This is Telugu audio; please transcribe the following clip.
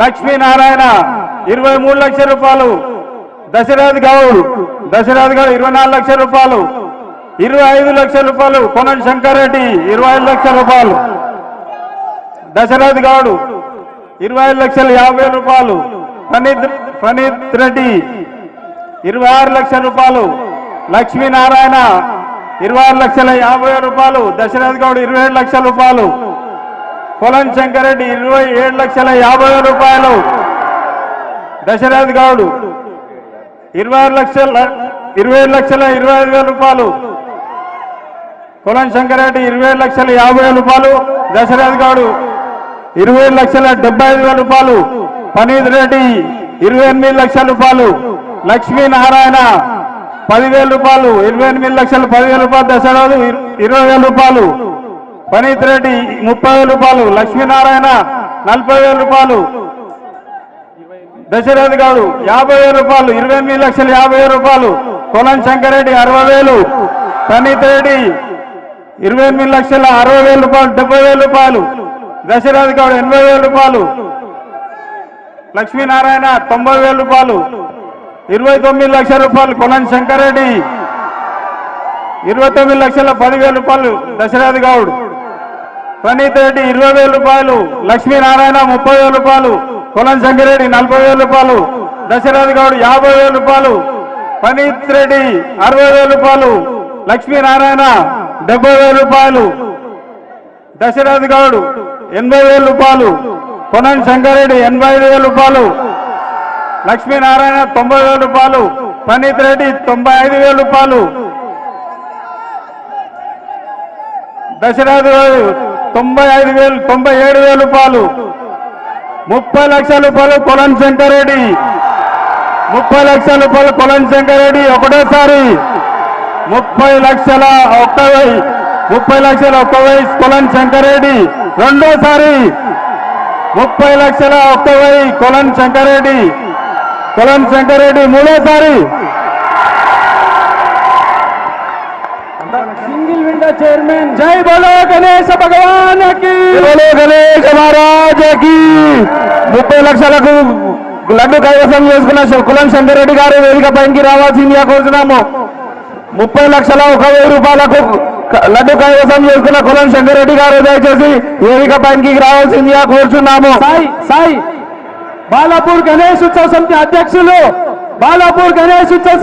లక్ష్మీనారాయణ ఇరవై మూడు లక్షల రూపాయలు. దశరథ్ గౌడ్ దశరథ్ గౌడ్ ఇరవై నాలుగు లక్షల రూపాయలు. ఇరవై ఐదు లక్షల రూపాయలు కొనం శంకర్ రెడ్డి ఇరవై ఐదు లక్షల రూపాయలు. దశరథ్ గౌడ్ ఇరవై ఐదు లక్షల యాభై రూపాయలు. ప్రణీత్ ప్రణీత్ రెడ్డి ఇరవై ఆరు లక్షల రూపాయలు. లక్ష్మీనారాయణ ఇరవై ఆరు లక్షల యాభై రూపాయలు. దశరథ్ గౌడ్ ఇరవై ఏడు లక్షల రూపాయలు. పొలం శంకరెడ్డి ఇరవై ఏడు లక్షల యాభై రూపాయలు. దశరథ్ గౌడ్ ఇరవై లక్షల ఇరవై లక్షల ఇరవై ఐదు వేల రూపాయలు. పొలం శంకరెడ్డి ఇరవై లక్షల యాభై వేల రూపాయలు. దశరథ్ గౌడ్ ఇరవై లక్షల డెబ్బై ఐదు వేల రూపాయలు. పనీత్ రెడ్డి ఇరవై ఎనిమిది లక్షల రూపాయలు. లక్ష్మీనారాయణ పదివేల రూపాయలు. ఇరవై ఎనిమిది లక్షల పదివేల రూపాయలు. దశరథ్ ఇరవై వేల రూపాయలు. పనీత్ రెడ్డి ముప్పై వేల రూపాయలు లక్ష్మీనారాయణ నలభై వేల రూపాయలు దశరథ్ గారు యాభై వేల రూపాయలు ఇరవై ఎనిమిది లక్షల యాభై వేల రూపాయలు కొలం శంకరెడ్డి అరవై వేలు ప్రణీత్ రెడ్డి ఇరవై ఎనిమిది లక్షల అరవై వేల రూపాయలు డెబ్బై వేల రూపాయలు దశరథ్ గౌడ్ ఎనభై వేల రూపాయలు లక్ష్మీనారాయణ తొంభై వేల రూపాయలు ఇరవై తొమ్మిది లక్షల రూపాయలు కొలం శంకరెడ్డి ఇరవై తొమ్మిది లక్షల పదివేల రూపాయలు దశరథ్ గౌడ్ ప్రణీత్ రెడ్డి ఇరవై వేల రూపాయలు లక్ష్మీనారాయణ ముప్పై వేల రూపాయలు కొలం శంకరెడ్డి నలభై వేల రూపాయలు దశరథ్ గౌడ్ యాభై వేల రూపాయలు ప్రణీత్ రెడ్డి అరవై వేల రూపాయలు లక్ష్మీనారాయణ డెబ్బై వేల రూపాయలు దశరథ్ గౌడ్ ఎనభై వేల రూపాయలు కొనన్ శంకరెడ్డి ఎనభై ఐదు వేల రూపాయలు లక్ష్మీనారాయణ తొంభై వేల రూపాయలు ప్రణీత్ రెడ్డి తొంభై ఐదు వేల రూపాయలు దశరథ్ గౌడ్ తొంభై ఐదు వేలు తొంభై ఏడు వేల రూపాయలు. ముప్పై లక్షల రూపాయలు కొలం శంకరెడ్డి. ముప్పై లక్షల రూపాయలు పొలం శంకరెడ్డి ఒకటోసారి. ముప్పై లక్షల ఒక్క వై ముప్పై లక్షల ఒక్క వెయ్యి కొలం శంకరెడ్డి రెండోసారి. ముప్పై లక్షల ఒక్క వై కొలం శంకరెడ్డి. కొలం శంకరెడ్డి మూడోసారి. చైర్మన్ జై బోలో గణేశ భగవాన్కి బోలో గణేష్ మహారాజకి ముప్పై లక్షలకు లడ్డు కైవసం చేసుకున్న కులం శంకరెడ్డి గారు వేదిక పైకి రావాల్సిందిగా కోరుతున్నాము. ముప్పై లక్షల ఒక వెయ్యి రూపాయలకు క- లడ్డు కైవసం చేసుకున్న కులం శంకరెడ్డి గారు దయచేసి వేదిక పైకి రావాల్సిందిగా కోరుచున్నాము సాయి సాయి. బాలాపూర్ గణేష్ ఉత్సవ సమితి అధ్యక్షులు బాలాపూర్ గణేష్ ఉత్సవ